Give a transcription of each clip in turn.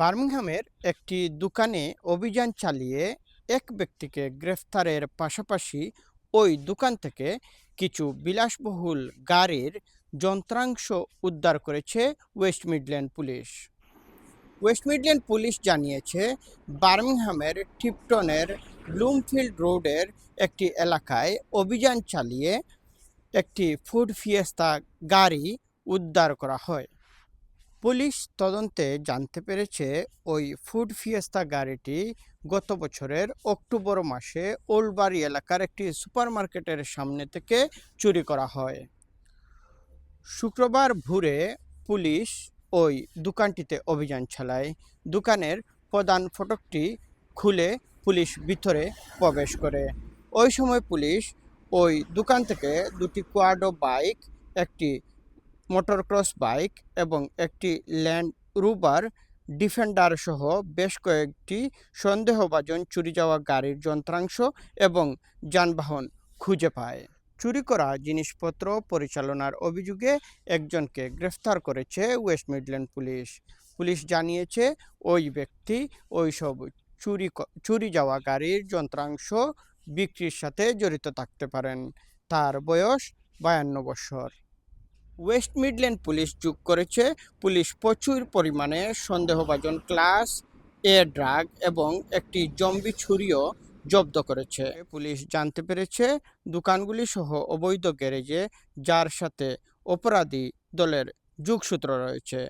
বার্মিংহামের একটি দোকানে অভিযান চালিয়ে এক ব্যক্তিকে গ্রেফতারের পাশাপাশি ওই দোকান থেকে কিছু বিলাসবহুল গাড়ির যন্ত্রাংশ উদ্ধার করেছে West Midland police. West Midland police জানিয়েছে, বার্মিংহামের টিপটনের ব্লুমফিল্ড রোডের একটি এলাকায় অভিযান চালিয়ে একটি ফুড ফিয়েস্তা গাড়ি উদ্ধার করা হয়। পুলিশ তদন্তে জানতে পেরেছে, ওই ফুড ফিয়েস্তা গাড়িটি গত বছরের অক্টোবর মাসে ওলবাড়ি এলাকার একটি সুপারমার্কেটের সামনে থেকে চুরি করা হয়। শুক্রবার ভোরে পুলিশ ওই দোকানটিতে অভিযান চালায়। দোকানের প্রধান ফটকটি খুলে পুলিশ ভিতরে প্রবেশ করে। ওই সময় পুলিশ ওই দোকান থেকে দুটি কোয়াডো বাইক, একটি মোটর ক্রস বাইক এবং একটি ল্যান্ড রুবার ডিফেন্ডার সহ বেশ কয়েকটি সন্দেহভাজন চুরি যাওয়া গাড়ির যন্ত্রাংশ এবং যানবাহন খুঁজে পায়। চুরি করা জিনিসপত্র পরিচালনার অভিযোগে একজনকে গ্রেফতার করেছে ওয়েস্ট মিডল্যান্ড পুলিশ। পুলিশ জানিয়েছে, ওই ব্যক্তি ওই সব চুরি চুরি যাওয়া গাড়ির যন্ত্রাংশ বিক্রির সাথে জড়িত থাকতে পারেন। তার বয়স বায়ান্ন বছর। ওয়েস্ট মিডল্যান্ড পুলিশ যোগ করেছে। পুলিশ প্রচুর পরিমাণে সন্দেহভাজন ক্লাস এ ড্রাগ এবং একটি জম্বি ছুরিও জব্দ করেছে। পুলিশ জানতে পেরেছে, দোকানগুলি সহ অবৈধ গ্যারেজে যার সাথে অপরাধী দলের যোগসূত্র রয়েছে,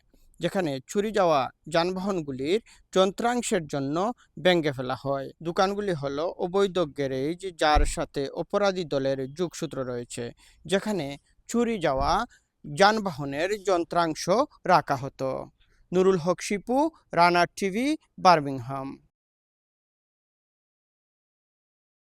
যেখানে ছুরি যাওয়া যানবাহনগুলির যন্ত্রাংশের জন্য ব্যঙ্গে ফেলা হয়। দোকানগুলি হল অবৈধ গ্যারেজ যার সাথে অপরাধী দলের যোগসূত্র রয়েছে, যেখানে চুরি যাওয়া যানবাহনের যন্ত্রাংশ রাখা হতো। নুরুল হক শিপু রানার টিভি বার্মিংহাম।